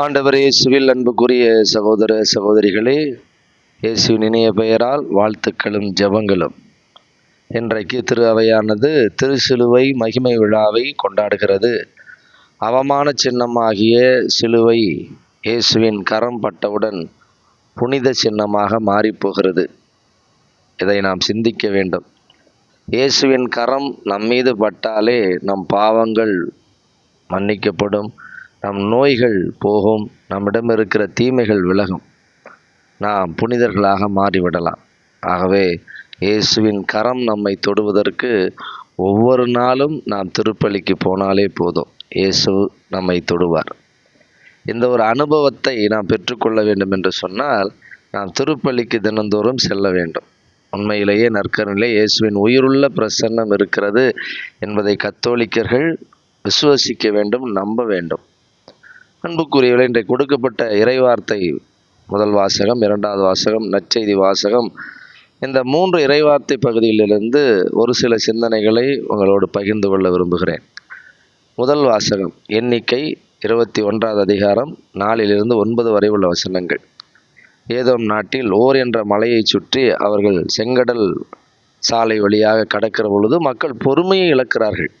ஆண்டவர் இயேசுவில் அன்புக்குரிய சகோதர சகோதரிகளே இயேசுவின் இணைய பெயரால் வாழ்த்துக்களும் ஜெபங்களும். இன்றைக்கு திரு அவையானது திருசிலுவை மகிமை விழாவை கொண்டாடுகிறது. அவமான சின்னமாகிய சிலுவை இயேசுவின் கரம் பட்டவுடன் புனித சின்னமாக மாறிப்போகிறது. இதை நாம் சிந்திக்க வேண்டும். இயேசுவின் கரம் நம் மீது பட்டாலே நம் பாவங்கள் மன்னிக்கப்படும். நம் நோய்கள் போகும் நம்மிடம் இருக்கிற தீமைகள் விலகும். நாம் புனிதர்களாக மாறிவிடலாம். ஆகவே இயேசுவின் கரம் நம்மை தொடுவதற்கு ஒவ்வொரு நாளும் நாம் திருப்பலிக்கு போனாலே போதும். இயேசு நம்மை தொடுவார். இந்த ஒரு அனுபவத்தை நாம் பெற்றுக்கொள்ள வேண்டும் என்று சொன்னால் நாம் திருப்பலிக்கு தினந்தோறும் செல்ல வேண்டும். உண்மையிலேயே நற்கரனிலே இயேசுவின் உயிருள்ள பிரசன்னம் இருக்கிறது என்பதை கத்தோலிக்கர்கள் விசுவசிக்க வேண்டும் நம்ப வேண்டும். அன்புக்குரியவர்கள் இன்றைக்கு கொடுக்கப்பட்ட இறைவார்த்தை முதல் வாசகம் இரண்டாவது வாசகம் நற்செய்தி வாசகம். இந்த மூன்று இறைவார்த்தை பகுதியிலிருந்து ஒரு சில சிந்தனைகளை உங்களோடு பகிர்ந்து கொள்ள விரும்புகிறேன். முதல் வாசகம் எண்ணிக்கை இருபத்தி ஒன்றாவது அதிகாரம் நாலிலிருந்து ஒன்பது வரை உள்ள வசனங்கள். ஏதோம் நாட்டில் ஓர் என்ற மலையை சுற்றி அவர்கள் செங்கடல் சாலை வழியாக கடக்கிற பொழுது மக்கள் பொறுமையை இழக்கிறார்கள்.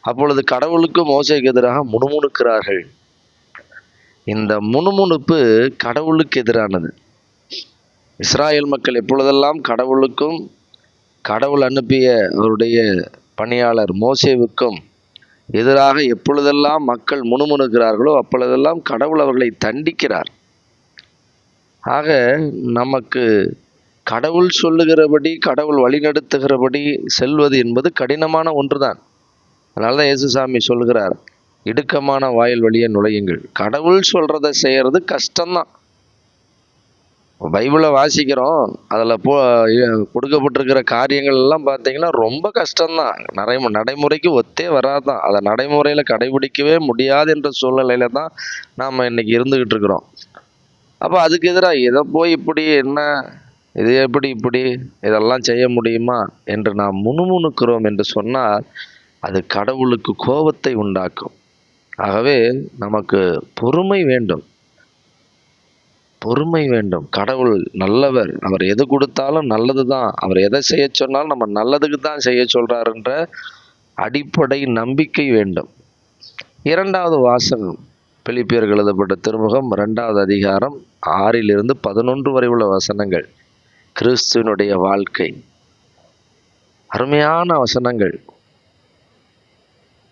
அப்பொழுது கடவுளுக்கு மோசைக்கு எதிராக முணுமுணுக்கிறார்கள். இந்த முணுமுணுப்பு கடவுளுக்கு எதிரானது. இஸ்ராயல் மக்கள் எப்பொழுதெல்லாம் கடவுளுக்கும் கடவுள் அனுப்பிய அவருடைய பணியாளர் மோசேவுக்கும் எதிராக எப்பொழுதெல்லாம் மக்கள் முணுமுணுக்கிறார்களோ அப்பொழுதெல்லாம் கடவுள் அவர்களை தண்டிக்கிறார். ஆக நமக்கு கடவுள் சொல்லுகிறபடி கடவுள் வழிநடத்துகிறபடி செல்வது என்பது கடினமான ஒன்றுதான். அதனால தான் இயேசுசாமி சொல்கிறார் இடுக்கமான வாயில் வழியே நுழையுங்கள். கடவுள் சொல்கிறத செய்கிறது கஷ்டம்தான். பைபிளை வாசிக்கிறோம் அதில் போ கொடுக்கப்பட்டிருக்கிற காரியங்கள் எல்லாம் பார்த்தீங்கன்னா ரொம்ப கஷ்டம்தான். நடை நடைமுறைக்கு ஒத்தே வராதான். அதை நடைமுறையில் கடைபிடிக்கவே முடியாது என்ற சூழ்நிலையில தான் நாம் இன்றைக்கி இருந்துக்கிட்டு இருக்கிறோம். அப்போ அதுக்கு எதிராக இதை போய் இப்படி என்ன இது எப்படி இப்படி இதெல்லாம் செய்ய முடியுமா என்று நாம் முணுமுணுக்கிறோம் என்று சொன்னால் அது கடவுளுக்கு கோபத்தை உண்டாக்கும். ஆகவே நமக்கு பொறுமை வேண்டும். பொறுமை வேண்டும். கடவுள் நல்லவர். அவர் எது கொடுத்தாலும் நல்லது தான் அவர் எதை செய்ய சொன்னாலும் நம்ம நல்லதுக்கு தான் செய்ய சொல்கிறாருன்ற அடிப்படை நம்பிக்கை வேண்டும். இரண்டாவது வாசகம் பிலிப்பியர்கள் எழுதப்பட்ட திருமுகம் ரெண்டாவது அதிகாரம் ஆறிலிருந்து பதினொன்று வரை உள்ள வசனங்கள். கிறிஸ்துவனுடைய வாழ்க்கை. அருமையான வசனங்கள்.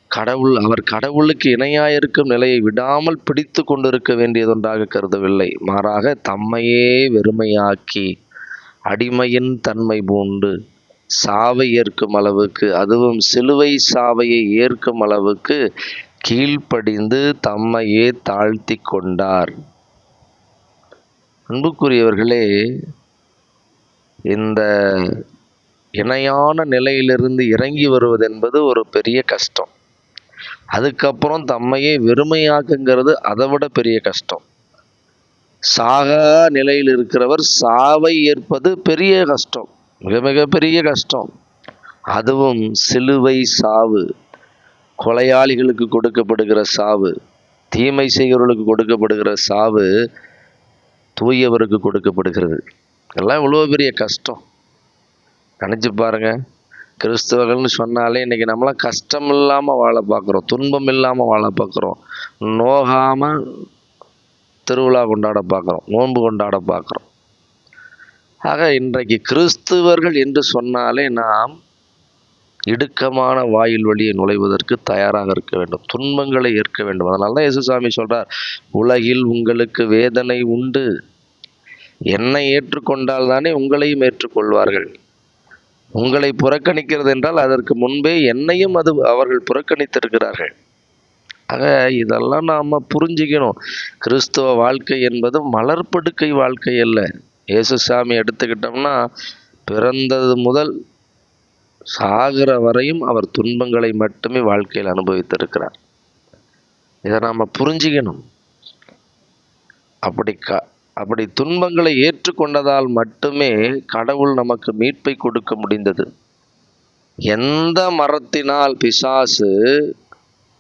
கடவுள் அவர் கடவுளுக்கு இணையாயிருக்கும் நிலையை விடாமல் பிடித்து கொண்டிருக்க வேண்டியதொன்றாக கருதவில்லை. மாறாக தம்மையே வெறுமையாக்கி அடிமையின் தன்மை பூண்டு சாவை ஏற்கும் அளவுக்கு அதுவும் சிலுவை சாவையை ஏற்கும் அளவுக்கு கீழ்ப்படிந்து தம்மையே தாழ்த்தி கொண்டார். அன்புக்குரியவர்களே இந்த இணையான நிலையிலிருந்து இறங்கி வருவது என்பது ஒரு பெரிய கஷ்டம். அதுக்கப்புறம் தம்மையே வெறுமையாக்குங்கிறது அதை விட பெரிய கஷ்டம். சாகா நிலையில் இருக்கிறவர் சாவை ஏற்பது பெரிய கஷ்டம். மிக மிக பெரிய கஷ்டம். அதுவும் சிலுவை சாவு. கொலையாளிகளுக்கு கொடுக்கப்படுகிற சாவு. தீமை செய்கிறவர்களுக்கு கொடுக்கப்படுகிற சாவு தூயவருக்கு கொடுக்கப்படுகிறது. எல்லாம் இவ்வளோ பெரிய கஷ்டம். நினச்சி பாருங்கள் கிறிஸ்தவர்கள்னு சொன்னாலே இன்றைக்கி நம்மளாம் கஷ்டம் இல்லாமல் வாழ பார்க்குறோம் துன்பம் இல்லாமல் வாழ பார்க்குறோம் நோகாமல் திருவிழா கொண்டாட பார்க்குறோம் நோன்பு கொண்டாட பார்க்குறோம். ஆக இன்றைக்கு கிறிஸ்துவர்கள் என்று சொன்னாலே நாம் இடுக்கமான வாயில் வழியை நுழைவதற்கு தயாராக இருக்க வேண்டும் துன்பங்களை ஏற்க வேண்டும். அதனால தான் இயேசுசாமி சொல்கிறார் உலகில் உங்களுக்கு வேதனை உண்டு. என்னை ஏற்றுக்கொண்டால் தானே உங்களையும் ஏற்றுக்கொள்வார்கள். உங்களை புறக்கணிக்கிறது என்றால் அதற்கு முன்பே என்னையும் அது அவர்கள் புறக்கணித்திருக்கிறார்கள். ஆக இதெல்லாம் நாம் புரிஞ்சுக்கணும். கிறிஸ்துவ வாழ்க்கை என்பது மலர்படுக்கை வாழ்க்கை அல்ல. இயேசுசாமி எடுத்துக்கிட்டோம்னா பிறந்தது முதல் சாகிற வரையும் அவர் துன்பங்களை மட்டுமே வாழ்க்கையில் அனுபவித்திருக்கிறார். இதை நாம் புரிஞ்சுக்கணும். அப்படி க அப்படி துன்பங்களை ஏற்றுக்கொண்டதால் மட்டுமே கடவுள் நமக்கு மீட்பை கொடுக்க முடிந்தது. எந்த மரத்தினால் பிசாசு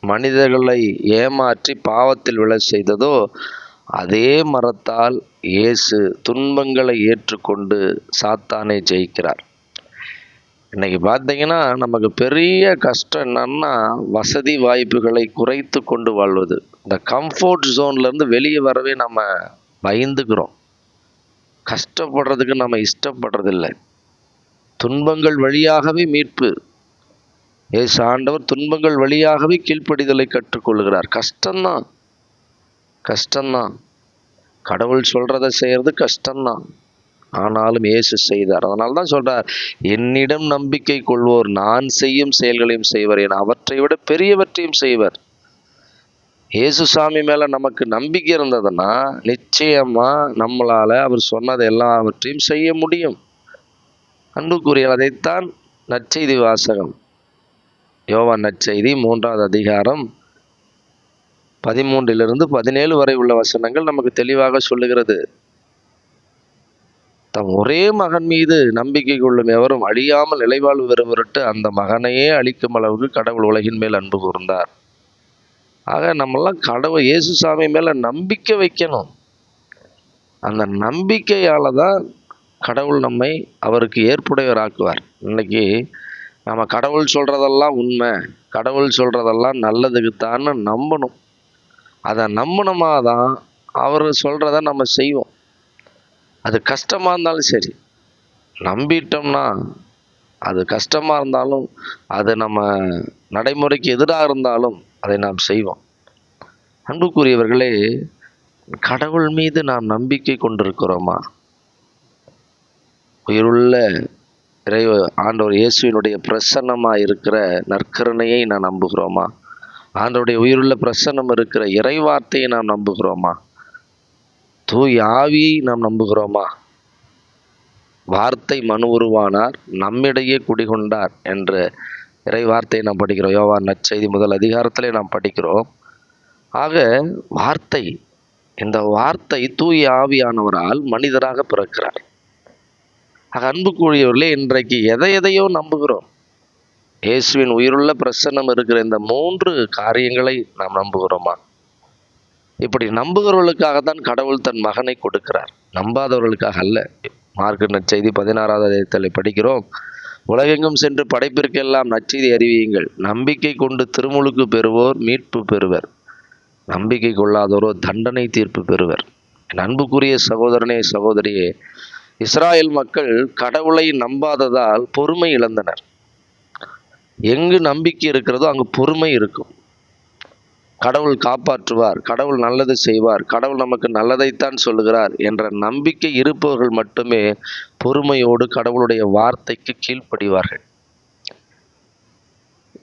மனிதர்களை ஏமாற்றி பாவத்தில் விழச் செய்ததோ அதே மரத்தால் இயேசு துன்பங்களை ஏற்றுக்கொண்டு சாத்தானை ஜெயிக்கிறார். இன்னைக்கு பார்த்தீங்கன்னா நமக்கு பெரிய கஷ்டம் என்னன்னா வசதி வாய்ப்புகளை குறைத்து கொண்டு வாழ்வது. இந்த கம்ஃபோர்ட் ஜோன்லேருந்து வெளியே வரவே நம்ம பயந்துக்கிறோம். கஷ்டப்படுறதுக்கு நம்ம இஷ்டப்படுறதில்லை. துன்பங்கள் வழியாகவே மீட்பு. ஏசு ஆண்டவர் துன்பங்கள் வழியாகவே கீழ்ப்படிதலை கற்றுக்கொள்கிறார். கஷ்டம்தான். கஷ்டம்தான். கடவுள் சொல்கிறத செய்கிறது கஷ்டம்தான். ஆனாலும் இயேசு செய்தார். அதனால தான் சொல்கிறார் என்னிடம் நம்பிக்கை கொள்வோர் நான் செய்யும் செயல்களையும் செய்வர். என அவற்றை விட பெரியவற்றையும் செய்வர். இயேசு சாமி மேலே நமக்கு நம்பிக்கை இருந்ததுன்னா நிச்சயமா நம்மளால அவர் சொன்னது எல்லாவற்றையும் செய்ய முடியும். அன்புக்குரிய அதைத்தான் நற்செய்தி வாசகம். யோவா நற்செய்தி மூன்றாவது அதிகாரம் பதிமூன்றிலிருந்து பதினேழு வரை உள்ள வசனங்கள் நமக்கு தெளிவாக சொல்லுகிறது. தம் ஒரே மகன் மீது நம்பிக்கை கொள்ளும் எவரும் அழியாமல் நிலைவாழ்வு பெறுவருட்டு அந்த மகனையே அழிக்கும் அளவுக்கு கடவுள் உலகின் மேல் அன்பு கூர்ந்தார். ஆக நம்மெல்லாம் கடவுள் இயேசு சாமி மேலே நம்பிக்கை வைக்கணும். அந்த நம்பிக்கையால் தான் கடவுள் நம்மை அவருக்கு ஏற்புடையவராக்குவார். இன்னைக்கு நம்ம கடவுள் சொல்கிறதெல்லாம் உண்மை கடவுள் சொல்கிறதெல்லாம் நல்லதுக்குத்தான்னு நம்பணும். அதை நம்பினோமா தான் அவர் சொல்கிறத நம்ம செய்வோம். அது கஷ்டமாக இருந்தாலும் சரி. நம்பிட்டோம்னா அது கஷ்டமாக இருந்தாலும் அது நம்ம நடைமுறைக்கு எதிராக இருந்தாலும் அதை நாம் செய்வோம். அன்புக்குரியவர்களே கடவுள் மீது நாம் நம்பிக்கை கொண்டிருக்கிறோமா? உயிருள்ள இறை ஆண்டவர் இயேசுவினுடைய பிரசன்னமாக இருக்கிற நற்கருணையை நான் நம்புகிறோமா? ஆண்டவருடைய உயிருள்ள பிரசன்னம் இருக்கிற இறைவார்த்தையை நாம் நம்புகிறோமா? தூய் ஆவியை நாம் நம்புகிறோமா? வார்த்தை மனு உருவானார் நம்மிடையே குடிகொண்டார் என்ற இறை வார்த்தையை நாம் படிக்கிறோம். யோவான் நற்செய்தி முதல் அதிகாரத்திலே நாம் படிக்கிறோம். ஆக வார்த்தை இந்த வார்த்தை தூய ஆவியானவரால் மனிதராக பிறக்கிறார். ஆக அன்புக்குரியவர்களே இன்றைக்கு எதை எதையோ நம்புகிறோம். இயேசுவின் உயிருள்ள பிரசன்னம் இருக்கிற இந்த மூன்று காரியங்களை நாம் நம்புகிறோமா? இப்படி நம்புகிறவர்களுக்காகத்தான் கடவுள் தன் மகனை கொடுக்கிறார். நம்பாதவர்களுக்காக அல்ல. மார்க்கு நற்செய்தி பதினாறாவது அதிகத்தில் படிக்கிறோம். உலகெங்கும் சென்று படைப்பிற்கெல்லாம் நச்செய்தி அறிவியுங்கள். நம்பிக்கை கொண்டு திருமுழுக்கு பெறுவோர் மீட்பு பெறுவர். நம்பிக்கை கொள்ளாதோரோ தண்டனை தீர்ப்பு பெறுவர். என் அன்புக்குரிய சகோதரனே சகோதரியே இஸ்ராயல் மக்கள் கடவுளை நம்பாததால் பொறுமை இழந்தனர். எங்கு நம்பிக்கை இருக்கிறதோ அங்கு பொறுமை இருக்கும். கடவுள் காப்பாற்றுவார் கடவுள் நல்லது செய்வார் கடவுள் நமக்கு நல்லதைத்தான் சொல்லுகிறார் என்ற நம்பிக்கை இருப்பவர்கள் மட்டுமே பொறுமையோடு கடவுளுடைய வார்த்தைக்கு கீழ்ப்படிவார்கள்.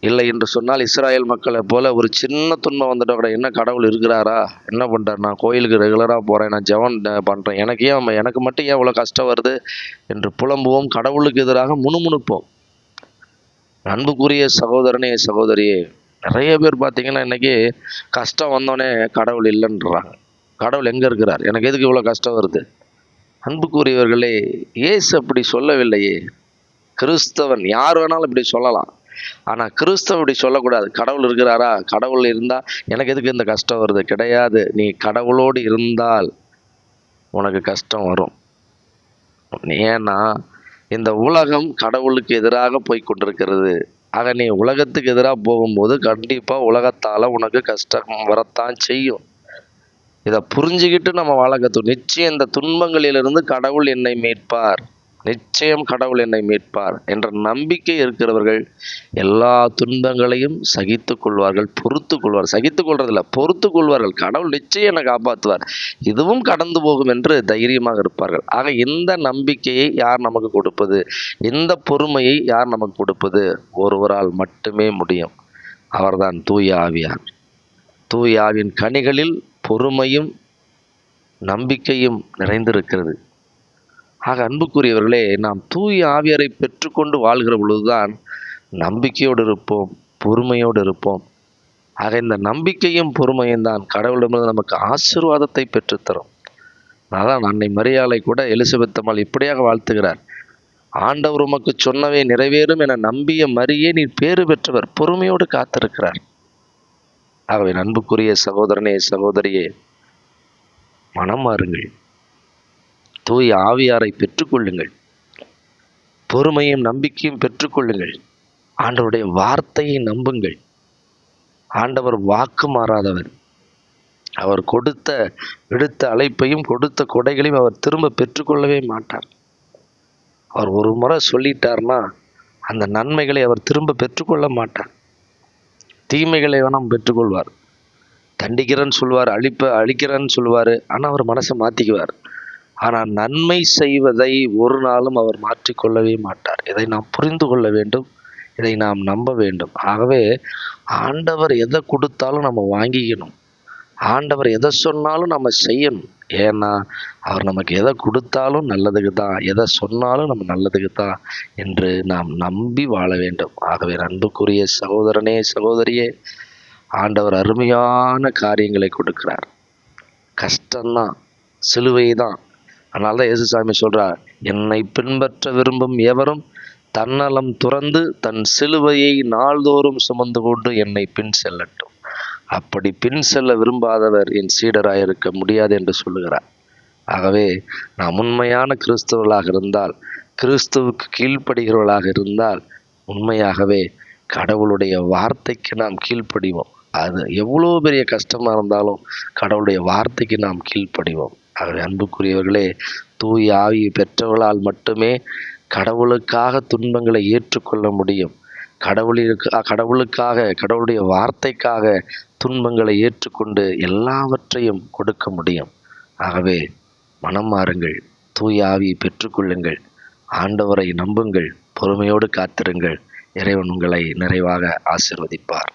இல்லை என்று சொன்னால் இஸ்ராயல் மக்களை போல ஒரு சின்ன துன்பம் வந்துட்டா கூட என்ன கடவுள் இருக்கிறாரா? என்ன பண்ணுறார் நான் கோயிலுக்கு ரெகுலராக போகிறேன் நான் ஜெவன் பண்ணுறேன் எனக்கு ஏன் எனக்கு மட்டும் ஏன் இவ்வளோ கஷ்டம் வருது? என்று புலம்புவோம் கடவுளுக்கு எதிராக முணுமுணுப்போம். அன்புக்குரிய சகோதரனே சகோதரியே நிறைய பேர் பார்த்தீங்கன்னா இன்னைக்கு கஷ்டம் வந்தோடனே கடவுள் இல்லைன்றாங்க. கடவுள் எங்கே இருக்கிறார்? எனக்கு எதுக்கு இவ்வளோ கஷ்டம் வருது? அன்புக்குரியவர்களே இயேசு அப்படி சொல்லவில்லையே. கிறிஸ்தவன் யார் வேணாலும் இப்படி சொல்லலாம். ஆனால் கிறிஸ்தவ இப்படி சொல்லக்கூடாது. கடவுள் இருக்கிறாரா? கடவுள் இருந்தால் எனக்கு எதுக்கு இந்த கஷ்டம் வருது? கிடையாது. நீ கடவுளோடு இருந்தால் உனக்கு கஷ்டம் வரும். ஏன்னா இந்த உலகம் கடவுளுக்கு எதிராக போய் கொண்டிருக்கிறது. ஆக நீ உலகத்துக்கு எதிராக போகும்போது கண்டிப்பாக உலகத்தால் உனக்கு கஷ்டம் வரத்தான் செய்யும். இதை புரிஞ்சுக்கிட்டு நம்ம வாழ கற்று நிச்சயம் இந்த துன்பங்களிலிருந்து கடவுள் என்னை மீட்பார். நிச்சயம் கடவுள் என்னை மீட்பார் என்ற நம்பிக்கை இருக்கிறவர்கள் எல்லா துன்பங்களையும் சகித்து கொள்வார்கள் பொறுத்து கொள்வார் சகித்து கொள்றதில்ல பொறுத்து கொள்வார்கள். கடவுள் நிச்சயம் என்னை காப்பாற்றுவார். இதுவும் கடந்து போகும் என்று தைரியமாக இருப்பார்கள். ஆக இந்த நம்பிக்கையை யார் நமக்கு கொடுப்பது? இந்த பொறுமையை யார் நமக்கு கொடுப்பது? ஒருவரால் மட்டுமே முடியும். அவர்தான் தூய ஆவியார். தூய ஆவியின் கனிகளில் பொறுமையும் நம்பிக்கையும் நிறைந்திருக்கிறது. ஆக அன்புக்குரியவர்களே நாம் தூய ஆவியரை பெற்றுக்கொண்டு வாழ்கிற பொழுதுதான் நம்பிக்கையோடு இருப்போம் பொறுமையோடு இருப்போம். ஆக இந்த நம்பிக்கையும் பொறுமையும் தான் கடவுளிடமிருந்து நமக்கு ஆசீர்வாதத்தை பெற்றுத்தரும். அதான் அன்னை மரியாதை கூட எலிசபெத் அம்மாள் இப்படியாக வாழ்த்துகிறார். ஆண்டவர் உமக்கு சொன்னவை நிறைவேறும் என நம்பிய மரியே நீ பேறு பெற்றவர் பொறுமையோடு காத்திருக்கிறார். ஆகவே அன்புக்குரிய சகோதரனே சகோதரியே மனம் மாறுங்கள். தூய் ஆவியாரை பெற்றுக்கொள்ளுங்கள். பொறுமையும் நம்பிக்கையும் பெற்றுக்கொள்ளுங்கள். ஆண்டவருடைய வார்த்தையை நம்புங்கள். ஆண்டவர் வாக்கு மாறாதவர். அவர் கொடுத்த விடுத்த அழைப்பையும் கொடுத்த கொடைகளையும் அவர் திரும்ப பெற்றுக்கொள்ளவே மாட்டார். அவர் ஒரு முறை சொல்லிட்டார்னா அந்த நன்மைகளை அவர் திரும்ப பெற்றுக்கொள்ள மாட்டார். தீமைகளை வேணாம் பெற்றுக்கொள்வார். தண்டிக்கிறேன்னு சொல்லுவார் அழிப்ப அழிக்கிறேன்னு சொல்லுவார் ஆனால் அவர் மனசை மாற்றிக்குவார் ஆனால் நன்மை செய்வதை ஒரு நாளும் அவர் மாற்றிக்கொள்ளவே மாட்டார். இதை நாம் புரிந்து கொள்ள வேண்டும். இதை நாம் நம்ப வேண்டும். ஆகவே ஆண்டவர் எதை கொடுத்தாலும் நம்ம வாங்கிக்கணும். ஆண்டவர் எதை சொன்னாலும் நம்ம செய்யணும். ஏன்னா அவர் நமக்கு எதை கொடுத்தாலும் நல்லதுக்கு தான் எதை சொன்னாலும் நம்ம நல்லதுக்கு தான் என்று நாம் நம்பி வாழ வேண்டும். ஆகவே அன்புக்குரிய சகோதரனே சகோதரியே ஆண்டவர் அருமையான காரியங்களை கொடுக்கிறார். கஷ்டம்தான் சிலுவை தான் அதனால தான் இயேசுசாமி சொல்கிறார் என்னை பின்பற்ற விரும்பும் எவரும் தன்னலம் துறந்து தன் சிலுவையை நாள்தோறும் சுமந்து கொண்டு என்னை பின் செல்லட்டும். அப்படி பின் செல்ல விரும்பாதவர் என் சீடராக இருக்க முடியாது என்று சொல்லுகிறார். ஆகவே நாம் உண்மையான கிறிஸ்தவர்களாக இருந்தால் கிறிஸ்துவுக்கு கீழ்ப்படுகிறவர்களாக இருந்தால் உண்மையாகவே கடவுளுடைய வார்த்தைக்கு நாம் கீழ்ப்படிவோம். அது எவ்வளோ பெரிய கஷ்டமாக இருந்தாலும் கடவுளுடைய வார்த்தைக்கு நாம் கீழ்ப்படிவோம். ஆகவே அன்புக்குரியவர்களே தூய் ஆவியை பெற்றவர்களால் மட்டுமே கடவுளுக்காக துன்பங்களை ஏற்றுக்கொள்ள முடியும். கடவுளிற்கு கடவுளுக்காக கடவுளுடைய வார்த்தைக்காக துன்பங்களை ஏற்றுக்கொண்டு எல்லாவற்றையும் கொடுக்க முடியும். ஆகவே மனம் மாறுங்கள் தூய் ஆவியை பெற்றுக்கொள்ளுங்கள். ஆண்டவரை நம்புங்கள் பொறுமையோடு காத்திருங்கள். இறைவன் உங்களை நிறைவாக ஆசிர்வதிப்பார்.